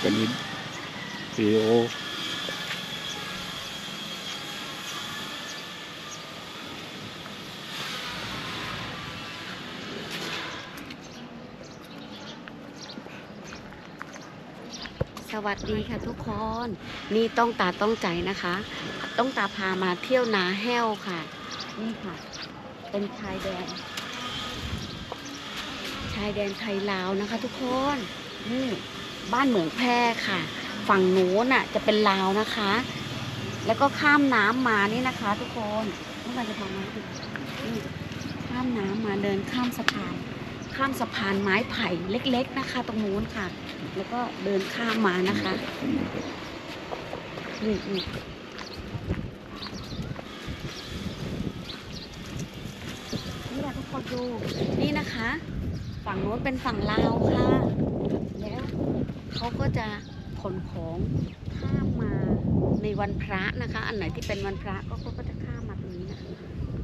เป็นวิดีโอสวัสดีค่ะทุกคน นี่ต้องตาต้องใจนะคะ ต้องตาพามาเที่ยวนาแห้วค่ะ นี่ค่ะ เป็นชายแดน ชายแดนไทยลาวนะคะทุกคน นี่ บ้านเหมืองแพร่ค่ะ ฝั่งโน้นน่ะจะเป็นลาวนะคะ แล้วก็ข้ามน้ำมานี่นะคะ ทุกคนต้องกาจะพามาดูนี่ข้ามน้ำมาเดินข้ามสะพาน ข้ามสะพานไม้ไผ่เล็ก ๆนะคะ ตรงโน้นค่ะ แล้วก็เดินข้ามมานะคะนี่นี่นี่แหละทุกคนดูนี่นะคะ ฝั่งโน้นเป็นฝั่งลาวค่ะ เขาก็จะขนของข้ามมาในวันพระนะคะ อันไหนที่เป็นวันพระก็เขาก็จะข้ามมาตรงนี้นะคะ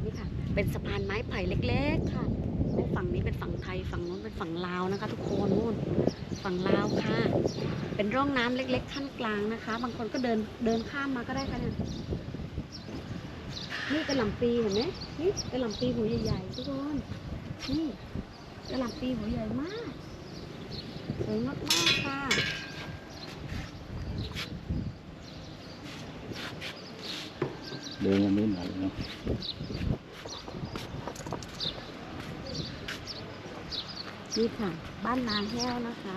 นี่ค่ะ เป็นสะพานไม้ไผ่เล็ก ๆ ค่ะฝั่งนี้เป็นฝั่งไทยฝั่งโน้นเป็นฝั่งลาวนะคะ ทุกคนนู่นฝั่งลาวค่ะ เป็นร่องน้ำเล็ก ๆ ขั้นกลางนะคะ บางคนก็เดินเดินข้ามมาก็ได้ค่ะเนี่ยนี่กระหล่ำปีเห็นไหมนี่กระหล่ำปีหัวใหญ่ๆทุกคนนี่กระหล่ำปีหัวใหญ่มาก สวยมากๆค่ะเดินยังไม่ไหน่อยเนาะนี่ค่ะ บ้านนาแห้วนะคะ